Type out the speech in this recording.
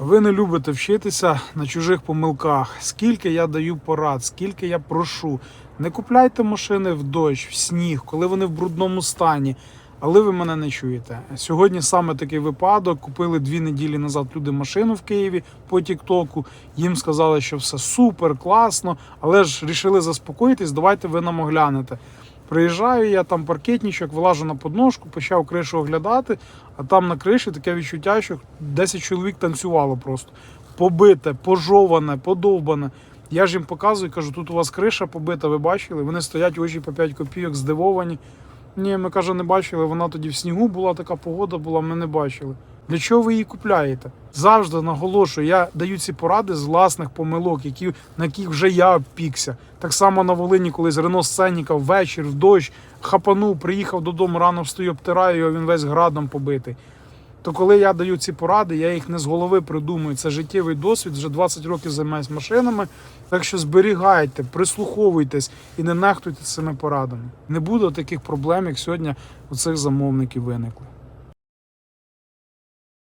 Ви не любите вчитися на чужих помилках. Скільки я даю порад, скільки я прошу. Не купляйте машини в дощ, в сніг, коли вони в брудному стані. Але ви мене не чуєте. Сьогодні саме такий випадок. Купили дві неділі назад люди машину в Києві по Тіктоку. Їм сказали, що все супер, класно, але ж рішили заспокоїтись. Давайте ви нам оглянете. Приїжджаю я там паркетничок, вилажу на подножку, почав кришу оглядати, а там на криші таке відчуття, що 10 чоловік танцювало просто. Побите, пожоване, подовбане. Я ж їм показую, кажу, тут у вас криша побита, ви бачили? Вони стоять очі по 5 копійок, здивовані. Ні, ми каже, не бачили. Вона тоді в снігу була, така погода була, ми не бачили. Для чого ви її купляєте? Завжди наголошую, я даю ці поради з власних помилок, які, на яких вже я обпікся. Так само на Волині, коли з Рено Сценіка ввечір, в дощ, хапанув, приїхав додому, рано встаю, обтираю його, він весь градом побитий. То коли я даю ці поради, я їх не з голови придумую. Це життєвий досвід, вже 20 років займаюся машинами. Так що зберігайте, прислуховуйтесь і не нехтуйте цими порадами. Не буде таких проблем, як сьогодні у цих замовників виникли.